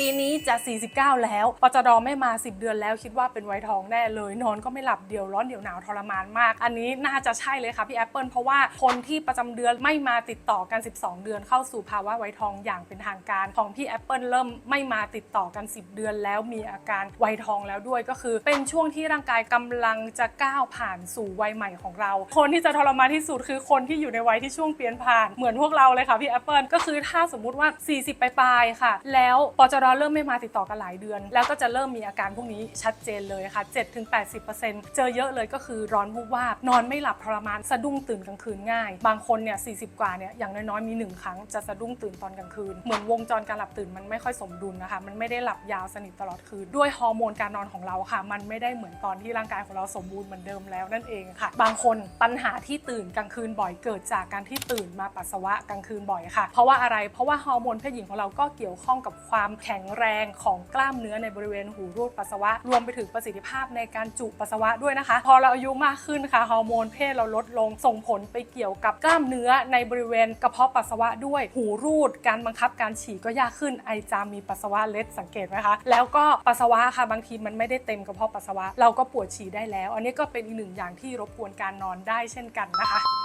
ปีนี้จะ 49 แล้วปจดไม่มา 10 เดือนแล้วคิดว่าเป็นไวยทองแน่เลย นอนก็ไม่หลับเดี๋ยวร้อนเดี๋ยวหนาวทรมานมาก อันนี้น่าจะใช่เลยค่ะพี่แอปเปิลเพราะว่าคนที่ประจำเดือนไม่มาติดต่อกัน 12 เดือนเข้าสู่ภาวะไวยทองอย่างเป็นทางการของพี่แอปเปิลเริ่มไม่มาติดต่อกัน 10 เดือนแล้วมีอาการไวยทองแล้วด้วยก็คือ เป็นช่วงที่ร่างกายกำลังจะก้าวผ่านสู่วัยใหม่ของเรา คนที่จะทรมานที่สุดคือคนที่อยู่ในวัยที่ช่วงเปลี่ยนผ่านเหมือนพวกเราเลยค่ะพี่แอปเปิลก็คือถ้าสมมุติว่า 40ปลายค่ะ แล้วปจดเริ่มไม่มาติดต่อกันหลายเดือน แล้วก็จะเริ่มมีอาการพวกนี้ชัดเจนเลยค่ะ 7-80%เจอเยอะเลยก็คือร้อนวูบวาบนอนไม่หลับทรมานสะดุ้งตื่นกลางคืนง่าย บางคนเนี่ย 40 กว่าเนี่ยอย่างน้อยๆมีหนึ่งครั้งจะสะดุ้งตื่นตอนกลางคืน เหมือนวงจรการหลับตื่นมันไม่ค่อยสมดุลนะคะ มันไม่ได้หลับยาวสนิทตลอดคืน ด้วยฮอร์โมนการนอนของเราค่ะ มันไม่ได้เหมือนตอนที่ร่างกายของเราสมบูรณ์เหมือนเดิมแล้วนั่นเองค่ะ บางคนปัญหาที่ตื่นกลางคืนบ่อยเกิดจากการที่ตื่นมาปัสสาวะกลางคืนบ่อยค่ะ เพราะว่าอะไร เพราะว่าฮอร์โมนเพศหญิงของเราก็เกี่ยวข้องกับความแข็งแรงของกล้ามเนื้อในบริเวณหูรูดปัสสาวะ รวมไปถึงประสิทธิภาพในการจุปัสสาวะด้วยนะคะ พอเราอายุมากขึ้นค่ะฮอร์โมนเพศเราลดลงส่งผลไปเกี่ยวกับกล้ามเนื้อในบริเวณกระเพาะปัสสาวะด้วยหูรูด การบังคับการฉี่ก็ยากขึ้นไอจามมีปัสสาวะเล็ดสังเกตไหมคะแล้วก็ปัสสาวะค่ะบางทีมันไม่ได้เต็มกระเพาะปัสสาวะเราก็ปวดฉี่ได้แล้ว อันนี้ก็เป็นอีกหนึ่งอย่างที่รบกวนการนอนได้เช่นกันนะคะ